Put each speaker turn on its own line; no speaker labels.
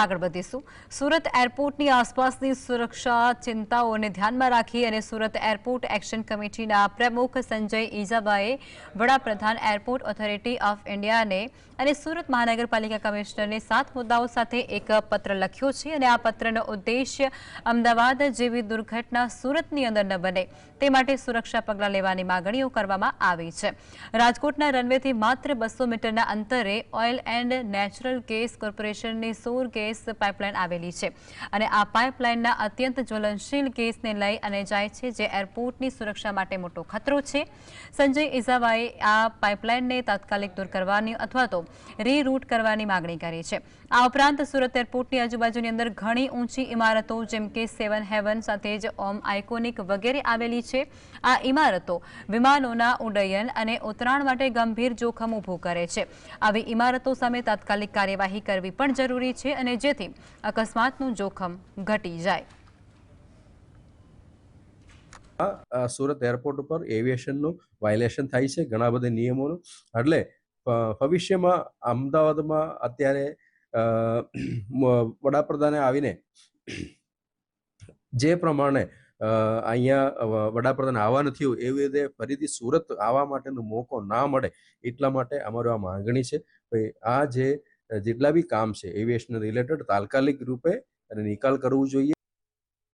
આગળ વધીશું. સુરત એરપોર્ટની આસપાસની સુરક્ષા ચિંતાઓને ધ્યાનમાં રાખી અને સુરત એરપોર્ટ એક્શન કમિટીના પ્રમુખ સંજય ઈજાબાએ વડાપ્રધાન એરપોર્ટ ઓથોરિટી ઓફ ઇન્ડિયાને અને સુરત મહાનગરપાલિકા કમિશનરને સાત મુદ્દાઓ સાથે એક પત્ર લખ્યો છે અને આ પત્રનો ઉદ્દેશ્ય અમદાવાદ જેવી દુર્ઘટના સુરતની અંદર ન બને, તે માટે સુરક્ષા પગલાં લેવાની માગણીઓ કરવામાં આવી છે. રાજકોટના રનવેથી માત્ર બસો મીટરના અંતરે ઓઇલ એન્ડ નેચરલ ગેસ કોર્પોરેશનની સોર ગેસ પાઇપલાઇન આવેલી છે. અને આ પાઇપલાઇનના અત્યંત જ્વલનશીલ ગેસને લઈ અને જાય છે જે એરપોર્ટની સુરક્ષા માટે મોટો ખતરો છે. સંજય ઇઝાવાએ આ પાઇપલાઇનને તાત્કાલિક દૂર કરવાની અથવા તો રીરૂટ કરવાની માગણી કરી છે. આ ઉપરાંત સુરત એરપોર્ટની આજુબાજુની અંદર ઘણી ઊંચી ઇમારતો જેમ કે સેવન હેવન સાથે જ ઓમ આઇકોનિક વગેરે આવેલી છે. આ ઇમારતો વિમાનોના ઉડ્ડયન અને ઉતરાણ માટે ગંભીર જોખમ ઊભું કરે છે. આવી ઇમારતો સામે તાત્કાલિક કાર્યવાહી કરવી પણ જરૂરી છે અને જેથી અકસ્માતનું જોખમ ઘટી જાય.
સુરત એરપોર્ટ ઉપર એવિએશનનું વાયોલેશન થાય છે ઘણા બધા નિયમોનું. એટલે ભવિષ્યમાં અમદાવાદમાં અત્યારે વડાપ્રધાને આવીને જે પ્રમાણે અહીંયા વડાપ્રધાન આવવા નથી એવી રીતે ફરીથી સુરત આવવા માટેનો મોકો ના મળે એટલા માટે અમારું આ માંગણી છે. આ જે જેટલા બી કામ છે એવિએશન રિલેટેડ તાત્કાલિક રૂપે અને નિકાલ કરવું જોઈએ.